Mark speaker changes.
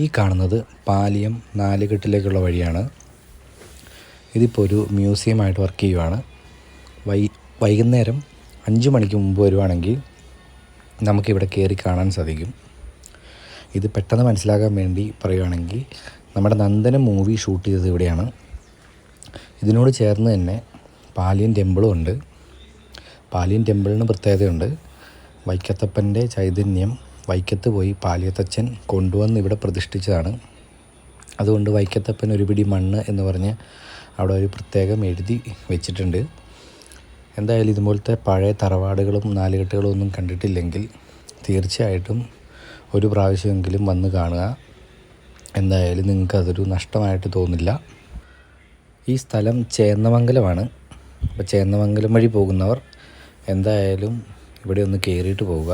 Speaker 1: ഈ കാണുന്നത് പാലിയം നാലുകെട്ടിലേക്കുള്ള വഴിയാണ്. ഇതിപ്പോൾ ഒരു മ്യൂസിയമായിട്ട് വർക്ക് ചെയ്യുവാണ്. വൈ വൈകുന്നേരം അഞ്ച് മണിക്ക് മുമ്പ് വരുവാണെങ്കിൽ നമുക്കിവിടെ കയറി കാണാൻ സാധിക്കും. ഇത് പെട്ടെന്ന് മനസ്സിലാക്കാൻ വേണ്ടി പറയുവാണെങ്കിൽ നമ്മുടെ നന്ദന മൂവി ഷൂട്ട് ചെയ്തത് ഇവിടെയാണ്. ഇതിനോട് ചേർന്ന് തന്നെ പാലിയൻ ടെമ്പിളും ഉണ്ട്. പാലിയൻ ടെമ്പിളിന് പ്രത്യേകതയുണ്ട്. വൈക്കത്തപ്പന്റെ ചൈതന്യം വൈക്കത്ത് പോയി പാലിയത്തച്ഛൻ കൊണ്ടുവന്ന് ഇവിടെ പ്രതിഷ്ഠിച്ചതാണ്. അതുകൊണ്ട് വൈക്കത്തപ്പൻ ഒരു പിടി മണ്ണ് എന്ന് പറഞ്ഞ് അവിടെ ഒരു പ്രത്യേകം എഴുതി വെച്ചിട്ടുണ്ട്. എന്തായാലും ഇതുപോലത്തെ പഴയ തറവാടുകളും നാലുകെട്ടുകളും ഒന്നും കണ്ടിട്ടില്ലെങ്കിൽ തീർച്ചയായിട്ടും ഒരു പ്രാവശ്യമെങ്കിലും വന്ന് കാണുക. എന്തായാലും നിങ്ങൾക്ക് അതൊരു നഷ്ടമായിട്ട് തോന്നില്ല. ഈ സ്ഥലം ചേന്നമംഗലമാണ്. അപ്പോൾ ചേന്നമംഗലം വഴി പോകുന്നവർ എന്തായാലും ഇവിടെ ഒന്ന് കയറിയിട്ട് പോവുക.